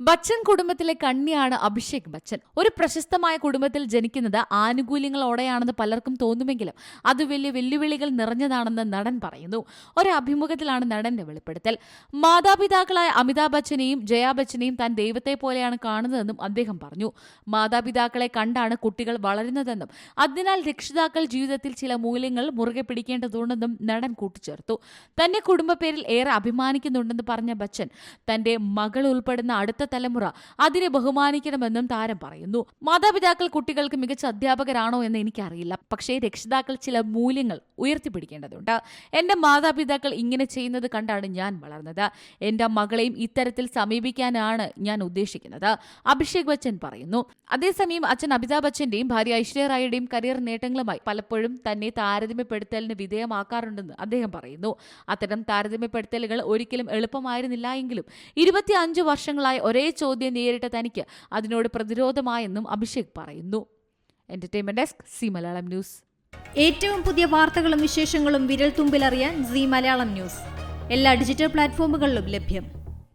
ബച്ചൻ കുടുംബത്തിലെ കണ്ണിയാണ് അഭിഷേക് ബച്ചൻ. ഒരു പ്രശസ്തമായ കുടുംബത്തിൽ ജനിക്കുന്നത് ആനുകൂല്യങ്ങളോടെയാണെന്ന് പലർക്കും തോന്നുമെങ്കിലും അത് വലിയ വെല്ലുവിളികൾ നിറഞ്ഞതാണെന്ന് നടൻ പറയുന്നു. ഒരു അഭിമുഖത്തിലാണ് നടന്റെ വെളിപ്പെടുത്തൽ. മാതാപിതാക്കളായ അമിതാഭ് ബച്ചനെയും ജയാ ബച്ചനെയും താൻ ദൈവത്തെ പോലെയാണ് കാണുന്നതെന്നും അദ്ദേഹം പറഞ്ഞു. മാതാപിതാക്കളെ കണ്ടാണ് കുട്ടികൾ വളരുന്നതെന്നും അതിനാൽ രക്ഷിതാക്കൾ ജീവിതത്തിൽ ചില മൂല്യങ്ങൾ മുറുകെ പിടിക്കേണ്ടതുണ്ടെന്നും നടൻ കൂട്ടിച്ചേർത്തു. തന്റെ കുടുംബ പേരിൽ ഏറെ അഭിമാനിക്കുന്നുണ്ടെന്ന് പറഞ്ഞ ബച്ചൻ തന്റെ മകൾ ഉൾപ്പെടുന്ന അടുത്ത തലമുറ അതിനെ ബഹുമാനിക്കണമെന്നും താരം പറയുന്നു. മാതാപിതാക്കൾ കുട്ടികൾക്ക് മികച്ച അധ്യാപകരാണോ എന്ന് എനിക്കറിയില്ല. പക്ഷേ രക്ഷിതാക്കൾ ചില മൂല്യങ്ങൾ ഉയർത്തിപ്പിടിക്കേണ്ടതുണ്ട്. എന്റെ മാതാപിതാക്കൾ ഇങ്ങനെ ചെയ്യുന്നത് കണ്ടാണ് ഞാൻ വളർന്നത്. എന്റെ മകളെയും ഇത്തരത്തിൽ സമീപിക്കാനാണ് ഞാൻ ഉദ്ദേശിക്കുന്നത്. അഭിഷേക് ബച്ചൻ പറയുന്നു. അതേസമയം അച്ഛൻ അമിതാഭ് ബച്ചന്റെയും ഭാര്യ ഐശ്വര്യ റായിയുടെയും കരിയർ നേട്ടങ്ങളുമായി പലപ്പോഴും തന്നെ താരതമ്യപ്പെടുത്തലിന് വിധേയമാക്കാറുണ്ടെന്ന് അദ്ദേഹം പറയുന്നു. അത്തരം താരതമ്യപ്പെടുത്തലുകൾ ഒരിക്കലും എളുപ്പമായിരുന്നില്ല എങ്കിലും ഇരുപത്തിയഞ്ച് വർഷങ്ങളായി ഒരേ ചോദ്യം നേരിട്ട തനിക്ക് അതിനോട് പ്രതിരോധമായെന്നും അഭിഷേക് പറയുന്നു. Entertainment desk Zee Malayalam news. ഏറ്റവും പുതിയ വാർത്തകളും വിശേഷങ്ങളും വിരൽ തുമ്പിലറിയാൻ സി മലയാളം ന്യൂസ്. എല്ലാ ഡിജിറ്റൽ പ്ലാറ്റ്ഫോമുകളിലും ലഭ്യം.